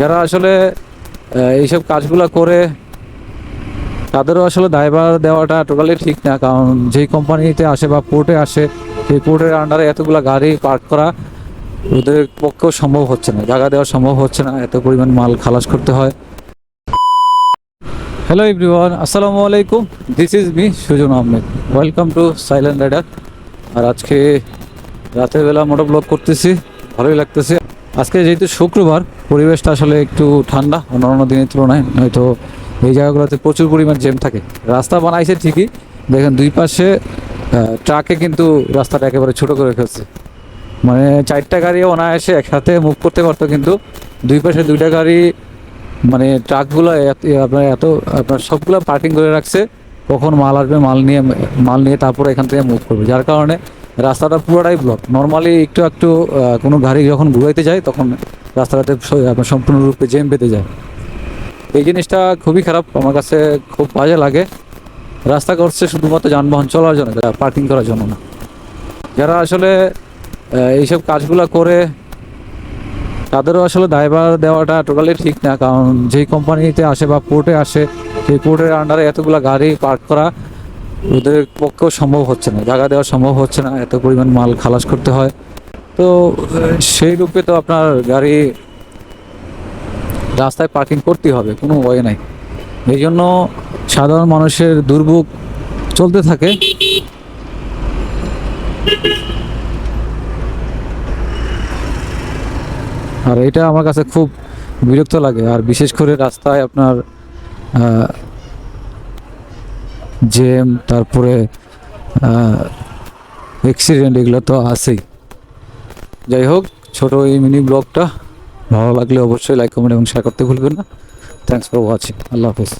যারা আসলে এইসব কাজগুলো করে, তাদেরও আসলে দায়ভার দেওয়াটা টোটালি ঠিক না। কারণ যেই কোম্পানিতে আসে বা পোর্টে আসে, সেই পোর্টের আন্ডারে এতগুলো গাড়ি পার্ক করা ওদের পক্ষেও সম্ভব হচ্ছে না। জায়গা দেওয়া সম্ভব হচ্ছে না। এত পরিমাণ মাল খালাস করতে হয়। হ্যালো এভরিওয়ান আসসালামু আলাইকুম। This is me Sujan Ahmed. Welcome to silent rider আর আজকে রাতের বেলা মোটর ব্লগ করতেছি। ভালোই লাগতেছে। আজকে যেহেতু শুক্রবার, পরিবেশটা আসলে একটু ঠান্ডা, অন্যান্য দিনের তুলনায়। নয়তো এই জায়গাগুলোতে প্রচুর পরিমাণ জ্যাম থাকে। রাস্তা বানাইছে ঠিকই, দেখেন দুই পাশে ট্রাকে কিন্তু রাস্তাটা একেবারে ছোট করে ফেলছে। মানে চারটা গাড়ি অনায়াসে একসাথে মুভ করতে পারতো কিন্তু, দুই পাশে দুইটা গাড়ি মানে ট্রাকগুলো আপনার এত, আপনার সবগুলো পার্কিং করে রাখছে, কখন মাল আসবে, মাল নিয়ে মাল নিয়ে তারপরে এখান থেকে মুভ করবে। যার কারণে রাস্তাটা পুরোটাই ব্লক নর্মালি একটু একটু কোনো গাড়ি যখন ঘুরাইতে যায়, তখন রাস্তাটাতে সম্পূর্ণরূপে জ্যাম বেঁধে যায়। এই জিনিসটা খুবই খারাপ, আমার কাছে খুব বাজে লাগে। রাস্তা করছে শুধুমাত্র যানবাহন চলার জন্য পার্কিং করার জন্য না। যারা আসলে এইসব কাজগুলো করে, তাদেরও আসলে দায়ভার দেওয়াটা টোটালি ঠিক না। কারণ যেই কোম্পানিতে আসে বা পোর্টে আসে, সেই পোর্টের আন্ডারে এতগুলো গাড়ি পার্ক করা ওদের পক্ষেও সম্ভব হচ্ছে না, জায়গা দেওয়া সম্ভব হচ্ছে না, এত পরিমাণ মাল খালাস করতে হয়। তো, সেই রূপে তো আপনার গাড়ি রাস্তায় পার্কিং করতেই হবে, কোনো ওয়ে নাই। এই জন্য সাধারণ মানুষের দুর্ভোগ চলতে থাকে। আর এটা আমার কাছে খুব বিরক্ত লাগে, আর বিশেষ করে রাস্তায় আপনার জ্যাম তারপরে অ্যাক্সিডেন্ট এগুলো তো আছেই। যাই হোক, ছোটো এই মিনি ব্লগটা ভালো লাগলে অবশ্যই লাইক কমেন্ট এবং শেয়ার করতে ভুলবেন না। থ্যাংকস ফর ওয়াচিং আল্লাহ হাফেজ।